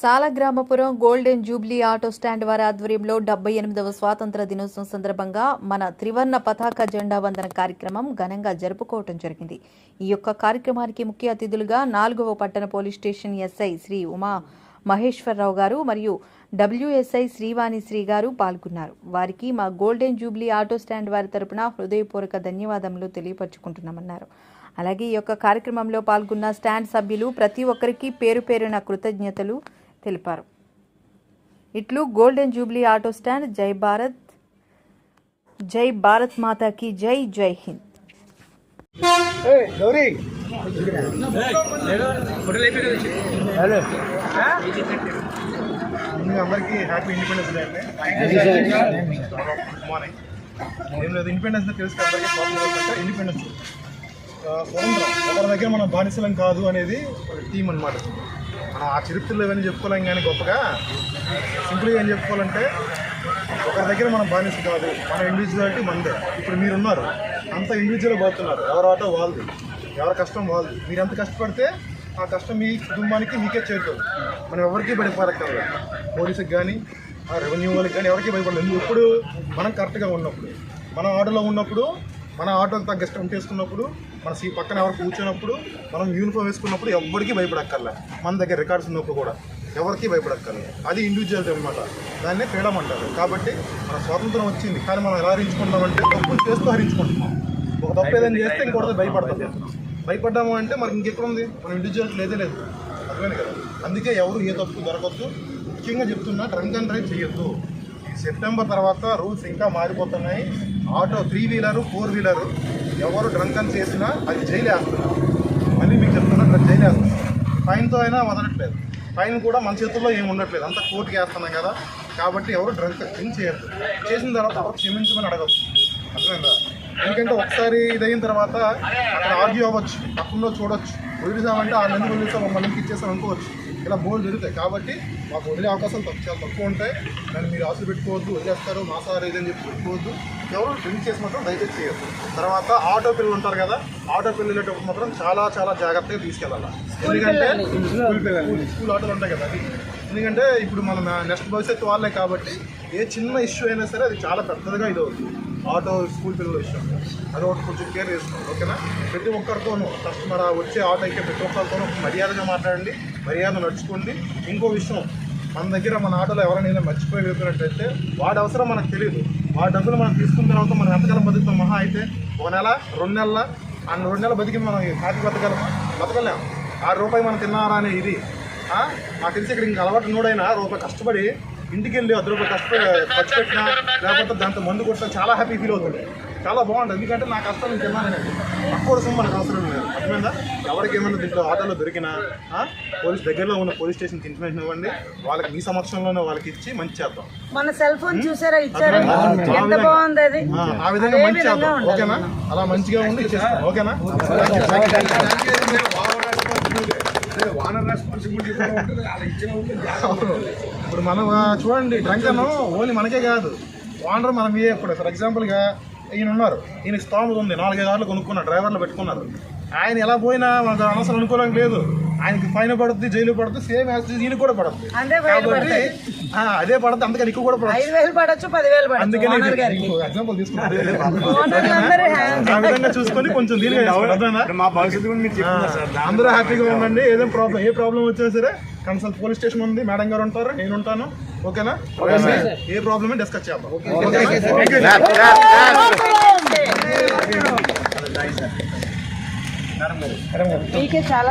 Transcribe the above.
Salagramapuram golden jubilee auto stand వారి ఆధ్వర్యంలో డెబ్బై ఎనిమిదవ స్వాతంత్ర దినోత్సవం సందర్భంగా మన త్రివర్ణ పతాక జెండా వందన కార్యక్రమం ఘనంగా జరుపుకోవటం జరిగింది. ఈ యొక్క కార్యక్రమానికి ముఖ్య అతిథులుగా నాలుగవ పట్టణ police station SI Shri Uma Maheswararao గారు మరియు డబ్ల్యూఎస్ఐ శ్రీవాణి శ్రీ గారు పాల్గొన్నారు. వారికి మా గోల్డెన్ జూబ్లీ ఆటో స్టాండ్ వారి తరపున హృదయపూర్వక ధన్యవాదములు తెలియపరుచుకుంటున్నామన్నారు. అలాగే ఈ యొక్క కార్యక్రమంలో పాల్గొన్న స్టాండ్ సభ్యులు ప్రతి ఒక్కరికి పేరు పేరున కృతజ్ఞతలు. తెలిపారు. ఇట్లు గోల్డెన్ జూబ్లీ ఆటో స్టాండ్ జై భారత్ జై భారత్ మాతాకి జై జై హింద్. అందరికీ హ్యాపీ ఇండిపెండెన్స్ డే అండి. గుడ్ మార్నింగ్ ఏం లేదు ఇండిపెండెన్స్ డే తెలుసు అందరికీ ఇండిపెండెన్స్ స్వతంత్రం. ఒకరి దగ్గర మనం బానిసలం కాదు అనేది ఒక థీమ్ అనమాట మనం ఆ చరిత్రలో ఇవన్నీ చెప్పుకోలేం కానీ గొప్పగా సింపుల్గా ఏం చెప్పుకోవాలంటే ఒకరి దగ్గర మనం బానిస కాదు. మన ఇండివిజువాలిటీ మనదే ఇప్పుడు మీరున్నారు. అంత ఇండివిజువల్ పోతున్నారు. ఎవరి ఆటో వాళ్ళది. ఎవరి కష్టం వాళ్ళది. మీరు ఎంత కష్టపడితే ఆ కష్టం మీ కుటుంబానికి మీకే చేరుతుంది. మనం ఎవరికి భయపడక్కర్లేదు. పోలీసుకి కానీ ఆ రెవెన్యూ వాళ్ళకి కానీ ఎవరికి భయపడలేదు. ఇప్పుడు మనం కరెక్ట్గా ఉన్నప్పుడు మనం ఆటోలో ఉన్నప్పుడు మన ఆటోకి తగ్గ స్టంట్ చేసుకున్నప్పుడు మన సీ పక్కన ఎవరు కూర్చున్నప్పుడు మనం యూనిఫామ్ వేసుకున్నప్పుడు ఎవరికి భయపడక్కర్లే. మన దగ్గర రికార్డ్స్ ఉన్నప్పుడు కూడా ఎవరికి భయపడక్కర్లేదు అది ఇండివిజువాలిటీ అనమాట దాన్నే ఫ్రీడమ్ అంటారు. కాబట్టి మన స్వాతంత్రం వచ్చింది. కానీ మనం ఎలా హరించుకుంటామంటే తప్పులు చేస్తూ హరించుకుంటున్నాం. ఒక తప్పు ఏదైనా చేస్తే ఇంకోటి భయపడతాం. భయపడ్డాము అంటే మనకి ఇంకెక్కడ ఉంది మన ఇండివిజువాలిటీ లేదే లేదు. అర్థమైంది కదా? అందుకే ఎవరు ఏ తప్పు దొరకద్దు ముఖ్యంగా చెప్తున్నా డ్రంక్ అండ్ డ్రైవ్ చేయొద్దు. ఈ సెప్టెంబర్ తర్వాత రూల్స్ ఇంకా మారిపోతున్నాయి. Auto three wheeler four wheeler ఎవరు డ్రంక్ అని చేసినా అది జైలు వేస్తున్నారు మళ్ళీ మీకు చెప్తున్నా అది జైలు వేస్తున్నారు ఫైన్తో అయినా వదలట్లేదు. ఫైన్ కూడా మన చేతుల్లో ఏమి ఉండట్లేదు. అంతా కోర్టుకి వేస్తున్నాం కదా. కాబట్టి ఎవరు డ్రంక్ డ్రింక్ చేయరు చేసిన తర్వాత ఎవరు క్షమించమని అడగచ్చు. అర్థమైందా? ఎందుకంటే ఒకసారి ఇదైన తర్వాత అక్కడ ఆర్గ్యూ అవ్వచ్చు పక్కన చూడొచ్చు. వదిలేసామంటే ఆ నెందుకు వదిలేసాం మమ్మల్ని ఇచ్చేసాం అనుకోవచ్చు. ఇలా బోర్డు జరుగుతాయి. కాబట్టి మాకు వదిలే అవకాశాలు తక్కువ చాలా తక్కువ ఉంటాయి. దాన్ని మీరు ఆశలు పెట్టుకోవద్దు వదిలేస్తారు మా సార్ ఇదని చెప్పి పెట్టుకోవద్దు. ఎవరు డ్రింక్ చేసి మాత్రం దయచేసి చేయొద్దు. తర్వాత ఆటో పిల్లలు ఉంటారు కదా ఆటో పిల్లలు వెళ్ళేటప్పుడు మాత్రం చాలా చాలా జాగ్రత్తగా తీసుకెళ్ళాలి? ఎందుకంటే స్కూల్ పిల్లలు స్కూల్ ఆటోలు ఉంటాయి కదా అది. ఎందుకంటే ఇప్పుడు మన నెక్స్ట్ భవిష్యత్తు వాళ్ళే కాబట్టి ఏ చిన్న ఇష్యూ అయినా సరే అది చాలా పెద్దదిగా ఇది అవుతుంది ఆటో స్కూల్ పిల్లల విషయం అది ఒకటి కొంచెం కేర్ చేసుకోండి ఓకేనా? ప్రతి ఒక్కరితోనూ కస్టమర్ వచ్చే ఆటో అయితే ప్రతి ఒక్కరితోనూ మర్యాదగా మాట్లాడండి మర్యాద నడుచుకోండి. ఇంకో విషయం మన దగ్గర మన ఆటోలో ఎవరైనా మర్చిపోయి వెళ్తున్నట్టయితే వాడి అవసరం మనకు తెలియదు వాడి డబ్బులు మనం తీసుకున్న తర్వాత మనం ఎంతకాలం బతుకుతాం? మహా అయితే ఒక నెల రెండు నెలల ఆ రెండు నెలల బతికి మనం కాకి బతకగలమా బతకలేం. ఆ రూపాయి మనం తిన్నారా అనే ఇది మాకు నాకు తెలిసి ఇక్కడ ఇంకా అలవాటు నోడైనా రూపాయి కష్టపడి ఇంటికి వెళ్ళి రూపాయలు కష్టపడి ఖర్చు పెట్టినా లేకపోతే దాంతో మందు కొట్టినా చాలా హ్యాపీ ఫీల్ అవుతుంది. చాలా బాగుంటుంది. ఎందుకంటే నా కష్టం నేను తిన్నాననేది తక్కువ సొమ్ము మనకు అవసరం లేదు. అర్థమైందా? ఎవరికి ఏమైనా దీంట్లో ఆటోలో దొరికినా ఆ? పోలీస్ దగ్గరలో ఉన్న పోలీస్ స్టేషన్కి ఇన్ఫర్మేషన్ ఇవ్వండి. వాళ్ళకి మీ సమక్షంలోనే వాళ్ళకి ఇచ్చి మంచి చేద్దాం. మన సెల్ ఫోన్ చూసారా? ఇచ్చారా? ఆ ఎంత విధంగా- బాగుంది అది. ఆ, ఆ విధంగా అదే మంచి చేద్దాం. ఓకేనా? అలా మంచిగా ఉండి ఇచ్చేస్తాం ఓకేనా. ఇప్పుడు మనం చూడండి డ్రంక్ ఓన్లీ మనకే కాదు. ఓనర్ మనం ఏ ఇప్పుడు ఫర్ ఎగ్జాంపుల్గా ఈయన ఉన్నారు. ఈయన స్తోమత ఉంది. నాలుగైదు ఆర్లు కొనుక్కున్నారు డ్రైవర్లు పెట్టుకున్నారు. ఆయన ఎలా పోయినా మనకు అనవసరం అనుకోవడం లేదు. ఆయనకి ఫైన్ పడుతుంది జైలు పడుతుంది సేమ్ యాజ్ ఈయన కూడా పడుతుంది కాబట్టి అదే పడుతుంది అందుకని నీకు కూడా పడుతుంది ఐదు వేలు పడచ్చు పదివేలు పడచ్చు. అందుకని ఎగ్జాంపుల్ తీసుకున్నాను చూసుకొని కొంచెం? మా భవిష్యత్తు అందరూ హ్యాపీగా ఉండండి. ఏదైనా ప్రాబ్లం ఏ ప్రాబ్లం వచ్చినా సరే కన్సల్ట్ పోలీస్ స్టేషన్ ఉంది మేడం గారు ఉంటారు నేను ఉంటాను. ఓకేనా? ఏ ప్రాబ్లమే డిస్కస్ చేద్దాం? మీకే చాలా